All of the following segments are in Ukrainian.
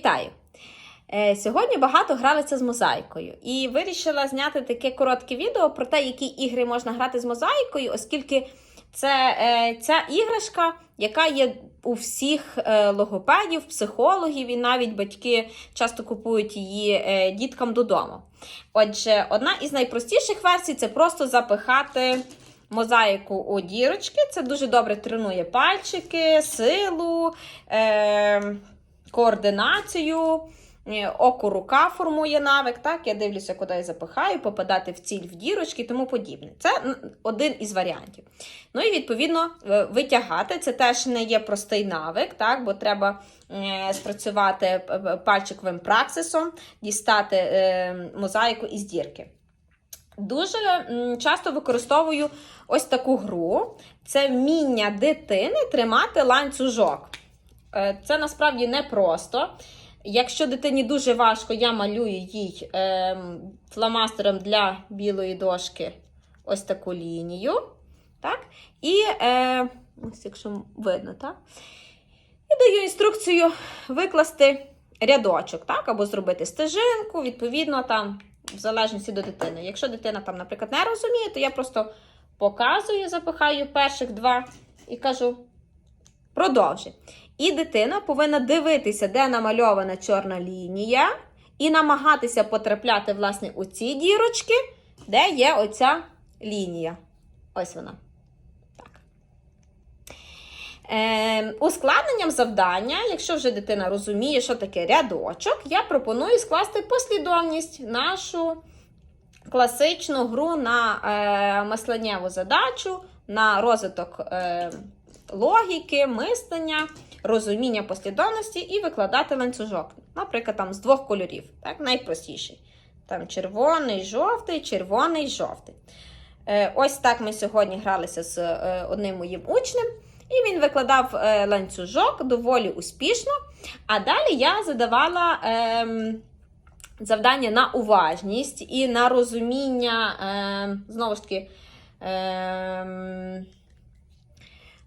Вітаю! Е, Сьогодні багато гралися з мозаїкою і вирішила зняти таке коротке відео про те, які ігри можна грати з мозаїкою, оскільки це е, ця іграшка, яка є у всіх е, логопедів, психологів, і навіть батьки часто купують її діткам додому. Отже, одна із найпростіших версій це просто запихати мозаїку у дірочки. Це дуже добре тренує пальчики, силу. Е, координацію, е, око рука формує навик. Так, я дивлюся, куди я запихаю, попадати в ціль в дірочки і тому подібне. Це один із варіантів. Ну і відповідно е, витягати. Це теж не є простий навик, так, бо треба е, спрацювати п- пальчиковим праксисом, дістати е, мозаїку із дірки. Дуже часто використовую ось таку гру. Це вміння дитини тримати ланцюжок. Е, Це насправді непросто. Якщо дитині дуже важко, я малюю їй ем, фломастером для білої дошки ось таку лінію. Так? І е, ось якщо видно, так? І даю інструкцію викласти рядочок, так? або зробити стежинку, відповідно, там, в залежності до дитини. Якщо дитина, там, наприклад, не розуміє, то я просто показую, запихаю перших два і кажу: продовжуй. І дитина повинна дивитися, де намальована чорна лінія, і намагатися потрапляти, власне, у ці дірочки, де є оця лінія. Ось вона. Так. Е, ускладненням завдання, якщо вже дитина розуміє, що таке рядочок, я пропоную скласти послідовність нашу класичну гру на е, мисленнєву задачу, на розвиток е, логіки, мислення, розуміння послідовності і викладати ланцюжок. Наприклад, там з двох кольорів, так, найпростіший. Там червоний, жовтий, червоний, жовтий. Е, ось так ми сьогодні гралися з е, одним моїм учнем. І він викладав е, ланцюжок доволі успішно. А далі я задавала ем, завдання на уважність і на розуміння, ем, знову ж таки, ем,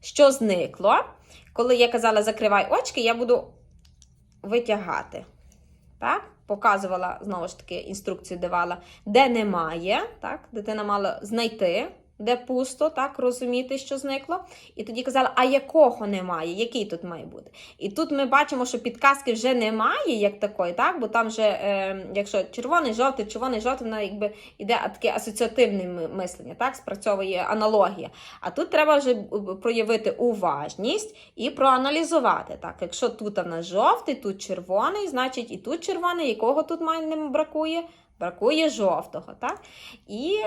що зникло. Коли я казала закривай очки, я буду витягати. Так? Показувала, знову ж таки, інструкцію давала, де немає. Так? Дитина мала знайти, де пусто, так, розуміти, що зникло. І тоді казала, а якого немає, який тут має бути. І тут ми бачимо, що підказки вже немає, як такої, так? бо там вже, е, якщо червоний, жовтий, червоний, жовтий, вона якби іде таке асоціативне мислення, так? спрацьовує аналогія. А тут треба вже проявити уважність і проаналізувати. Так? Якщо тут в нас жовтий, тут червоний, значить і тут червоний, якого тут має не бракує? Бракує жовтого. Так? І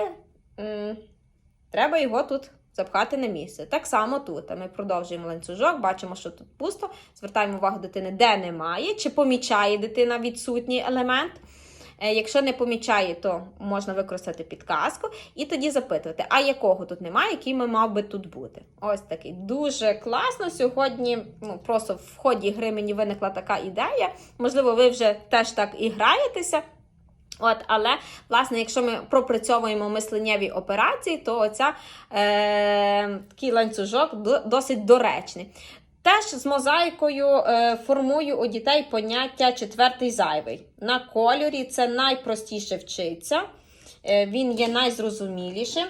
треба його тут запхати на місце. Так само тут. Ми продовжуємо ланцюжок, бачимо, що тут пусто. Звертаємо увагу дитини, де немає, чи помічає дитина відсутній елемент. Е, Якщо не помічає, то можна використати підказку і тоді запитувати, а якого тут немає, який ми мав би тут бути. Ось такий дуже класно. Сьогодні ну, просто в ході гри мені виникла така ідея. Можливо, ви вже теж так і граєтеся. От, але, власне, якщо ми пропрацьовуємо мисленнєві операції, то оця е, такий ланцюжок досить доречний. Теж з мозаїкою е, формую у дітей поняття четвертий зайвий. На кольорі це найпростіше вчиться, е, він є найзрозумілішим.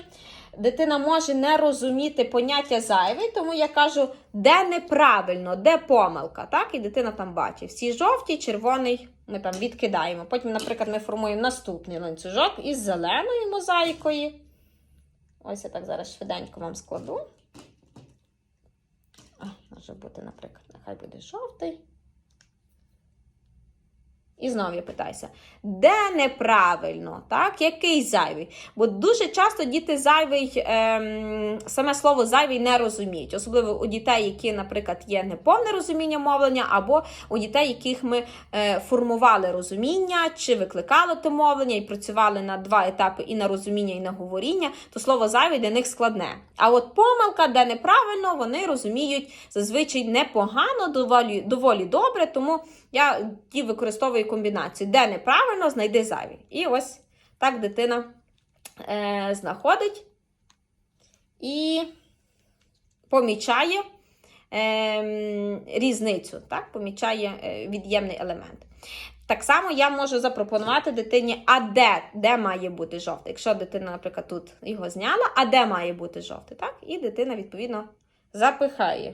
Дитина може не розуміти поняття зайвий, тому я кажу, де неправильно, де помилка. Так? І дитина там бачить. Всі жовті, червоний ми там відкидаємо. Потім, наприклад, ми формуємо наступний ланцюжок із зеленою мозаїкою. Ось я так зараз швиденько вам складу. А, може бути, наприклад, нехай буде жовтий. І знову я питаюся, де неправильно, так? Який зайвий? Бо дуже часто діти зайвий, ем, саме слово зайвий не розуміють, особливо у дітей, які, наприклад, є неповне розуміння мовлення, або у дітей, яких ми е, формували розуміння, чи викликали те мовлення і працювали на два етапи і на розуміння, і на говоріння, то слово зайвий для них складне. А от помилка, де неправильно, вони розуміють зазвичай непогано, доволі, доволі добре, тому я ті використовую комбінацію, де неправильно, знайди зайвий. І ось так дитина е, знаходить і помічає ем, різницю, так? помічає е, від'ємний елемент. Так само я можу запропонувати дитині, а де, де має бути жовтий. Якщо дитина, наприклад, тут його зняла, а де має бути жовтий, так? І дитина, відповідно, запихає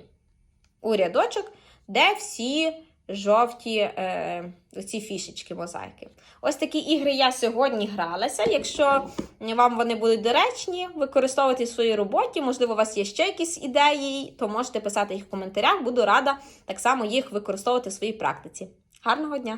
у рядочок, де всі жовті е, ці фішечки мозаїки. Ось такі ігри я сьогодні гралася. Якщо вам вони будуть доречні, використовувати в своїй роботі, можливо, у вас є ще якісь ідеї, то можете писати їх в коментарях. Буду рада так само їх використовувати в своїй практиці. Гарного дня!